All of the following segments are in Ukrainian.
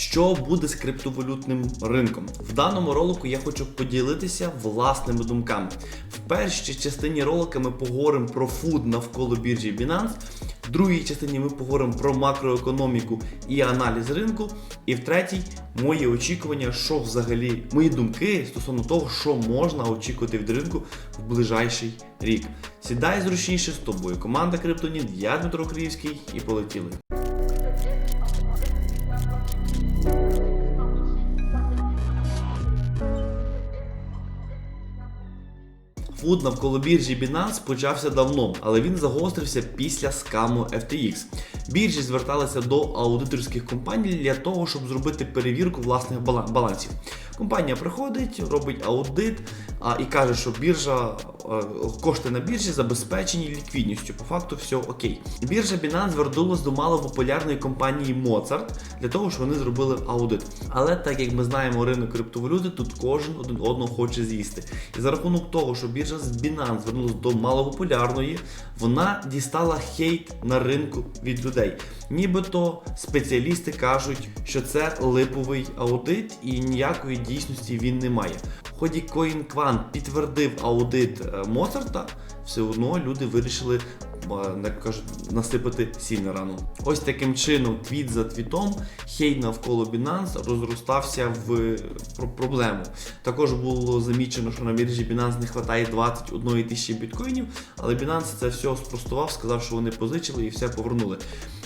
Що буде з криптовалютним ринком? В даному ролику я хочу поділитися власними думками. В першій частині ролика ми поговоримо про фуд навколо біржі Binance. В другій частині ми поговоримо про макроекономіку і аналіз ринку. І в третій мої очікування, що взагалі мої думки стосовно того, що можна очікувати від ринку в ближайший рік. Сідай зручніше з тобою. Команда Криптоніт, я Дмитро Криївський і полетіли. Фуд навколо біржі Binance почався давно, але він загострився після скаму FTX. Біржі зверталися до аудиторських компаній для того, щоб зробити перевірку власних балансів. Компанія приходить, робить аудит а, і каже, що біржа е, кошти на біржі забезпечені ліквідністю. По факту все окей. Біржа Binance звернулася до малопопулярної компанії Mozart для того, щоб вони зробили аудит. Але так як ми знаємо ринок криптовалюти, тут кожен один одного хоче з'їсти. І за рахунок того, що біржа з Binance звернулася до малопопулярної, вона дістала хейт на ринку від людей. Нібито спеціалісти кажуть, що це липовий аудит і ніякої дійсності він не має. В ході CoinQuant підтвердив аудит е, Моцарта, все одно люди вирішили як кажуть, насипати сіль на рану. Ось таким чином, твіт за твітом, хейт навколо Binance розростався в проблему. Також було замічено, що на біржі Binance не вистачає 21 тисячі біткоїнів, але Binance це все спростував, сказав, що вони позичили і все повернули.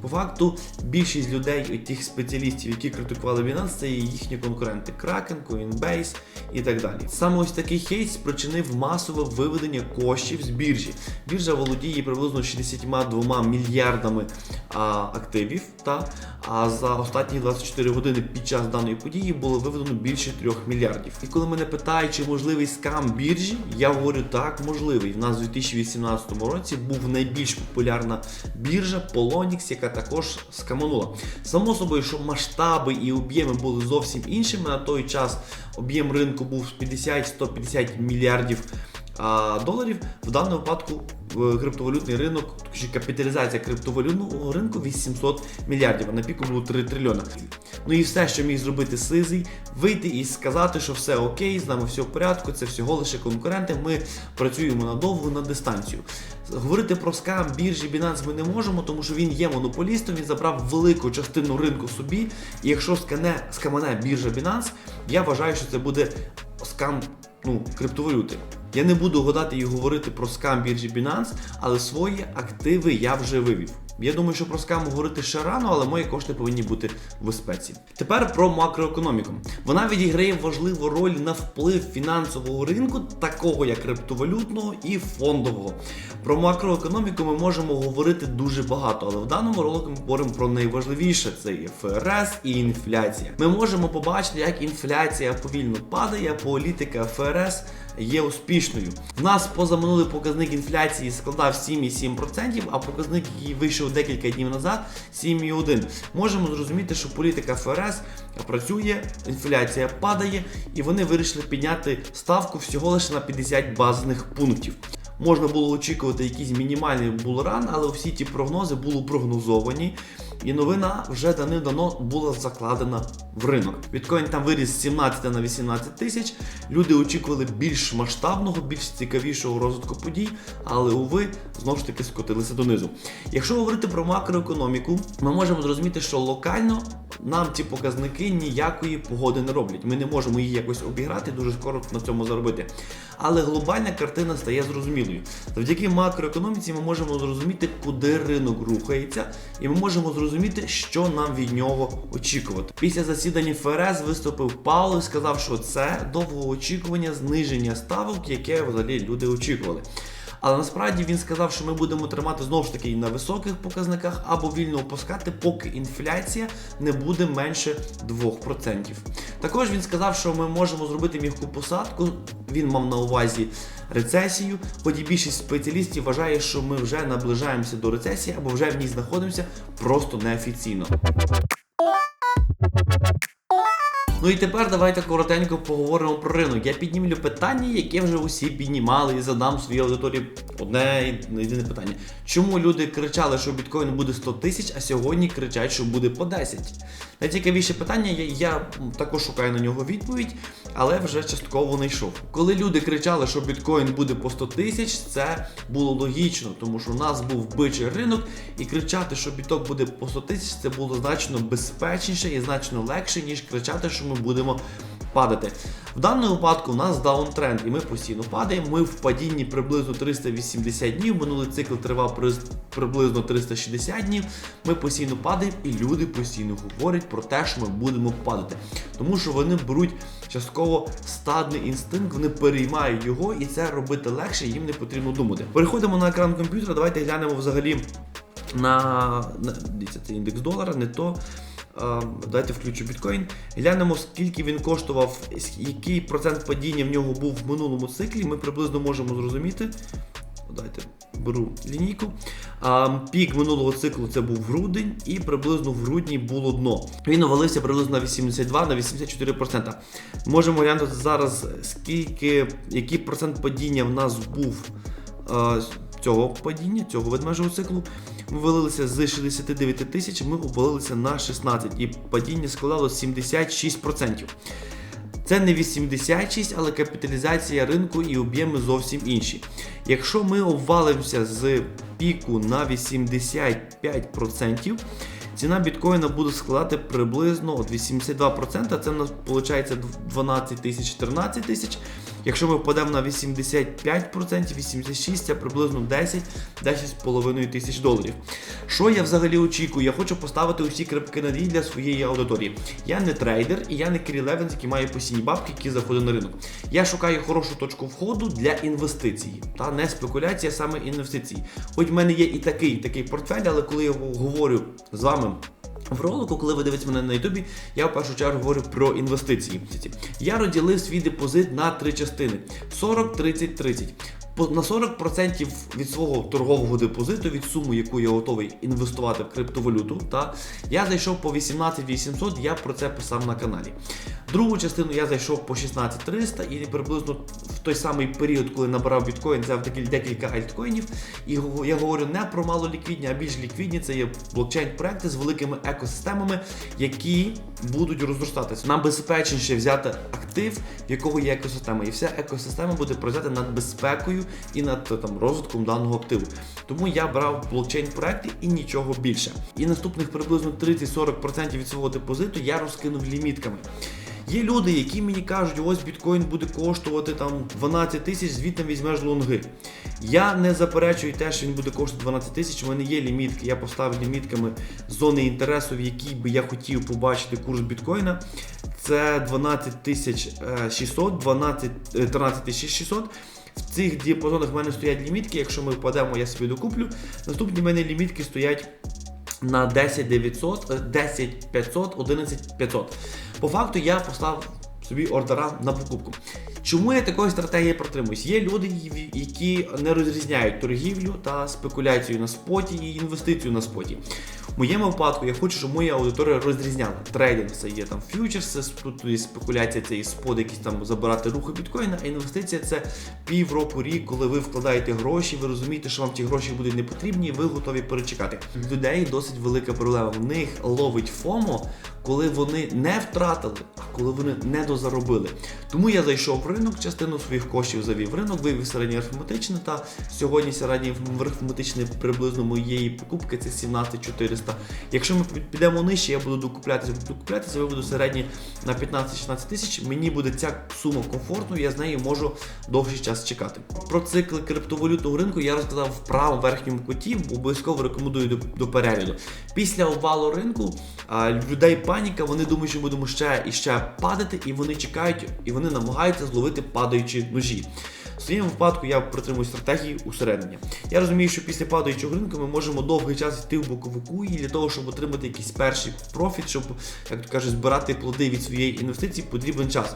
По факту, більшість людей, тих спеціалістів, які критикували Binance, це їхні конкуренти Kraken, Coinbase і так далі. Саме ось такий хейт спричинив масове виведення коштів з біржі. Біржа володіє приблизно 62 мільярдами а, активів. Та, а за останні 24 години під час даної події було виведено більше 3 мільярдів. І коли мене питають, чи можливий скам біржі, я говорю так, можливий. В нас у 2018 році був найбільш популярна біржа Polonix, яка також скаманула. Само собою, що масштаби і об'єми були зовсім іншими. На той час об'єм ринку був 50-150 мільярдів а, доларів. В даному випадку криптовалютний ринок, капіталізація криптовалютного ринку 800 мільярдів, а на піку було 3 трильйона. Ну і все, що міг зробити Сизий, вийти і сказати, що все окей, з нами все в порядку, це всього лише конкуренти. Ми працюємо надовго на дистанцію. Говорити про скам біржі Binance ми не можемо, тому що він є монополістом, він забрав велику частину ринку собі. І якщо скане, скамане біржа Binance, я вважаю, що це буде скам ну, криптовалюти. Я не буду гадати і говорити про скам біржі Binance, але свої активи я вже вивів. Я думаю, що про скам говорити ще рано, але мої кошти повинні бути в безпеці. Тепер про макроекономіку. Вона відіграє важливу роль на вплив фінансового ринку, такого як криптовалютного і фондового. Про макроекономіку ми можемо говорити дуже багато, але в даному ролику ми говоримо про найважливіше це є ФРС і інфляція. Ми можемо побачити, як інфляція повільно падає, політика ФРС є успішною. В нас позаминулий показник інфляції складав 7,7%, а показник, який вийшов декілька днів назад, 7,1%. Можемо зрозуміти, що політика ФРС працює, інфляція падає, і вони вирішили підняти ставку всього лише на 50 базових пунктів. Можна було очікувати якийсь мінімальний булран, але всі ті прогнози були прогнозовані. І новина вже давним-давно була закладена в ринок. Біткоін там виріс з 17 на 18 тисяч. Люди очікували більш масштабного, більш цікавішого розвитку подій, але уви знову ж таки скотилися донизу. Якщо говорити про макроекономіку, ми можемо зрозуміти, що локально нам ці показники ніякої погоди не роблять. Ми не можемо її якось обіграти, дуже скоро на цьому заробити. Але глобальна картина стає зрозумілою. Завдяки макроекономіці ми можемо зрозуміти, куди ринок рухається, і ми можемо зрозуміти, що нам від нього очікувати. Після засідання ФРС виступив Пауло і сказав, що це довгоочікування зниження ставок, яке взагалі люди очікували. Але насправді він сказав, що ми будемо тримати знову ж таки на високих показниках або вільно опускати, поки інфляція не буде менше 2%. Також він сказав, що ми можемо зробити м'яку посадку. Він мав на увазі рецесію. Ході більшість спеціалістів вважає, що ми вже наближаємося до рецесії або вже в ній знаходимося просто неофіційно. Ну і тепер давайте коротенько поговоримо про ринок. Я піднімлю питання, яке вже усі піднімали, і задам своїй аудиторії одне єдине питання. Чому люди кричали, що біткоін буде 100 тисяч, а сьогодні кричать, що буде по 10? Найцікавіше питання, я, я також шукаю на нього відповідь, але вже частково не йшов. Коли люди кричали, що біткоін буде по 100 тисяч, це було логічно, тому що у нас був бичий ринок, і кричати, що біток буде по 100 тисяч, це було значно безпечніше і значно легше, ніж кричати, що ми будемо падати. В даному випадку у нас даунтренд, і ми постійно падаємо. Ми в падінні приблизно 380 днів. Минулий цикл тривав приблизно 360 днів. Ми постійно падаємо, і люди постійно говорять про те, що ми будемо падати. Тому що вони беруть частково стадний інстинкт, вони переймають його, і це робити легше, їм не потрібно думати. Переходимо на екран комп'ютера. Давайте глянемо взагалі на, на це індекс долара, не то. Давайте включу біткоін. Глянемо, скільки він коштував, який процент падіння в нього був в минулому циклі. Ми приблизно можемо зрозуміти. Давайте беру лінійку. Пік минулого циклу це був грудень, і приблизно в грудні було дно. Він овалився приблизно на 82 на 84%. Можемо глянути зараз, скільки, який процент падіння в нас був цього падіння, цього ведмежого циклу. Ми валилися з 69 тисяч, ми обвалилися на 16 і падіння складало 76%. Це не 86, але капіталізація ринку і об'єми зовсім інші. Якщо ми обвалимося з піку на 85%, ціна біткоїна буде складати приблизно от 82%, це у нас виходить 12 тисяч 14 тисяч. Якщо ми впадемо на 85%, 86% це приблизно 10 10,5 тисяч доларів. Що я взагалі очікую? Я хочу поставити усі крапки над «і» для своєї аудиторії. Я не трейдер і я не Кірі Левенс, який має постійні бабки, які заходять на ринок. Я шукаю хорошу точку входу для інвестицій, та не спекуляція, а саме інвестиції. Хоч в мене є і такий, і такий портфель, але коли я говорю з вами. В ролику, коли ви дивитесь мене на Ютубі, я в першу чергу говорю про інвестиції. Я розділив свій депозит на три частини: 40, 30, 30. На 40% від свого торгового депозиту, від суми, яку я готовий інвестувати в криптовалюту, та я зайшов по 18 800, я про це писав на каналі. Другу частину я зайшов по 16 300 і приблизно в той самий період, коли набирав біткоін, взяв декіль- декілька альткоїнів. І я говорю не про малоліквідні, а більш ліквідні. Це є блокчейн-проекти з великими екосистемами, які будуть розростатися. Нам безпечніше взяти актив, в якого є екосистема, і вся екосистема буде працювати над безпекою і над там розвитком даного активу. Тому я брав блокчейн-проекти і нічого більше. І наступних приблизно 30-40% від свого депозиту я розкинув лімітками. Є люди, які мені кажуть, ось біткоін буде коштувати там 12 тисяч, звідти візьмеш лонги. Я не заперечую те, що він буде коштувати 12 тисяч. У мене є лімітки. Я поставив лімітками зони інтересу, в якій би я хотів побачити курс біткоїна. Це 12 тисяч е, 600, 12, е, 13 тисяч 600. В цих діапазонах в мене стоять лімітки. Якщо ми впадемо, я собі докуплю. Наступні в мене лімітки стоять на 10 900, е, 10 500, 11 500. По факту я послав собі ордера на покупку. Чому я такої стратегії протримуюсь? Є люди, які не розрізняють торгівлю та спекуляцію на споті і інвестицію на споті. В моєму випадку я хочу, щоб моя аудиторія розрізняла. Трейдинг це є там фьючерси, тут є спекуляція це і спот, якісь там забирати рухи біткоїна, а інвестиція це півроку, рік, коли ви вкладаєте гроші, ви розумієте, що вам ті гроші будуть не потрібні, і ви готові перечекати. Людей досить велика проблема. В них ловить ФОМО, коли вони не втратили, а коли вони не дозаробили. Тому я зайшов в ринок, частину своїх коштів завів в ринок, вивів середнє арифметичне, та сьогодні середнє арифметичне приблизно моєї покупки це 17400. Якщо ми підемо нижче, я буду докуплятися, буду докуплятися, я буду середні на 15-16 тисяч. Мені буде ця сума комфортною, я з нею можу довший час чекати. Про цикли криптовалютного ринку я розказав в правому верхньому куті, обов'язково рекомендую до, до перегляду. Після обвалу ринку а, людей паніка, вони думають, що будемо ще і ще падати, і вони чекають, і вони намагаються зловити падаючі ножі. В своєму випадку я притримую стратегії усереднення. Я розумію, що після падаючого ринку ми можемо довгий час йти в боковику, і для того, щоб отримати якийсь перший профіт, щоб, як то кажуть, збирати плоди від своєї інвестиції, потрібен час.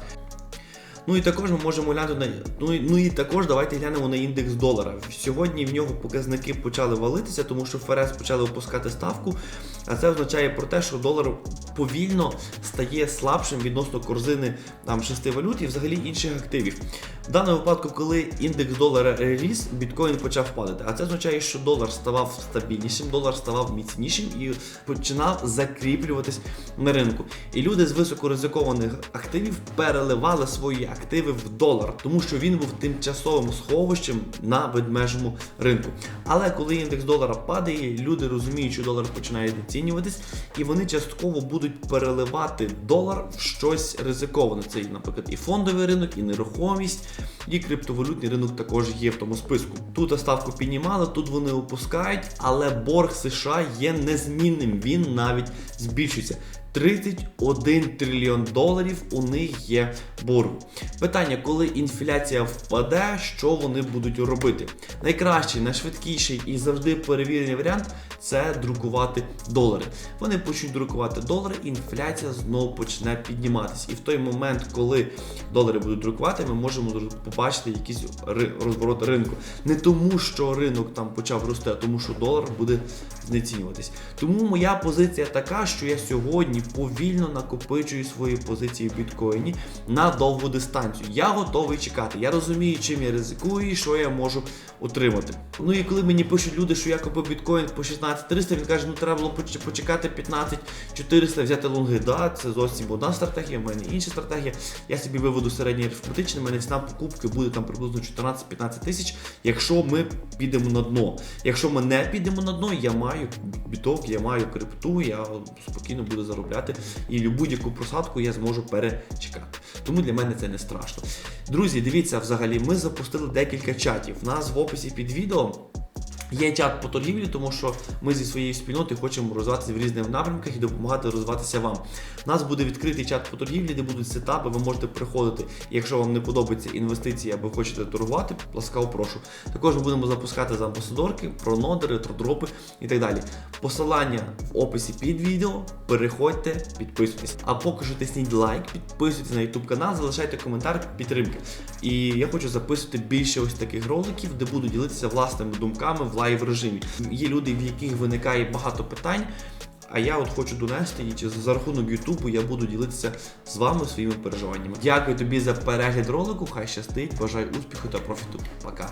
Ну і також ми можемо глянути на ну, ну і також давайте глянемо на індекс долара. Сьогодні в нього показники почали валитися, тому що ФРС почали опускати ставку. А це означає про те, що долар повільно стає слабшим відносно корзини там шести валют і взагалі інших активів. В даному випадку, коли індекс долара ріс, біткоін почав падати. А це означає, що долар ставав стабільнішим, долар ставав міцнішим і починав закріплюватись на ринку. І люди з високоризикованих активів переливали свої активи в долар, тому що він був тимчасовим сховищем на ведмежому ринку. Але коли індекс долара падає, люди розуміють, що долар починає знецінюватись, і вони частково будуть переливати долар в щось ризиковане. Це, наприклад, і фондовий ринок, і нерухомість, і криптовалютний ринок також є в тому списку. Тут ставку піднімали, тут вони опускають, але борг США є незмінним. Він навіть збільшується. 31 трильйон доларів у них є боргу. Питання, коли інфляція впаде, що вони будуть робити? Найкращий, найшвидкіший і завжди перевірений варіант це друкувати долари. Вони почнуть друкувати долари, інфляція знову почне підніматись. І в той момент, коли долари будуть друкувати, ми можемо побачити якийсь розворот ринку. Не тому, що ринок там почав рости, а тому, що долар буде знецінюватись. Тому моя позиція така, що я сьогодні повільно накопичую свої позиції в біткоїні на довгу дистанцію. Я готовий чекати. Я розумію, чим я ризикую і що я можу отримати. Ну і коли мені пишуть люди, що я купив біткоін по 16300, він каже, ну треба було почекати 15400, взяти лонги. Да, це зовсім одна стратегія, в мене інша стратегія. Я собі виведу середній арифметичний, в мене ціна покупки буде там приблизно 14-15 тисяч, якщо ми підемо на дно. Якщо ми не підемо на дно, я маю біток, я маю крипту, я спокійно буду заробляти і будь-яку просадку я зможу перечекати. Тому для мене це не страшно. Друзі, дивіться, взагалі, ми запустили декілька чатів. У нас в описі під відео. Є чат по торгівлі, тому що ми зі своєї спільноти хочемо розвиватися в різних напрямках і допомагати розвиватися вам. У нас буде відкритий чат по торгівлі, де будуть сетапи, ви можете приходити. Якщо вам не подобаються інвестиції або хочете торгувати, ласкаво прошу. Також ми будемо запускати за амбасадорки, пронодери, тродропи і так далі. Посилання в описі під відео. Переходьте, підписуйтесь. А поки що тисніть лайк, підписуйтесь на YouTube канал, залишайте коментар підтримки. І я хочу записувати більше ось таких роликів, де буду ділитися власними думками лайв режимі. Є люди, в яких виникає багато питань. А я от хочу донести і за рахунок Ютубу я буду ділитися з вами своїми переживаннями. Дякую тобі за перегляд ролику. Хай щастить, бажаю успіху та профіту. Пока.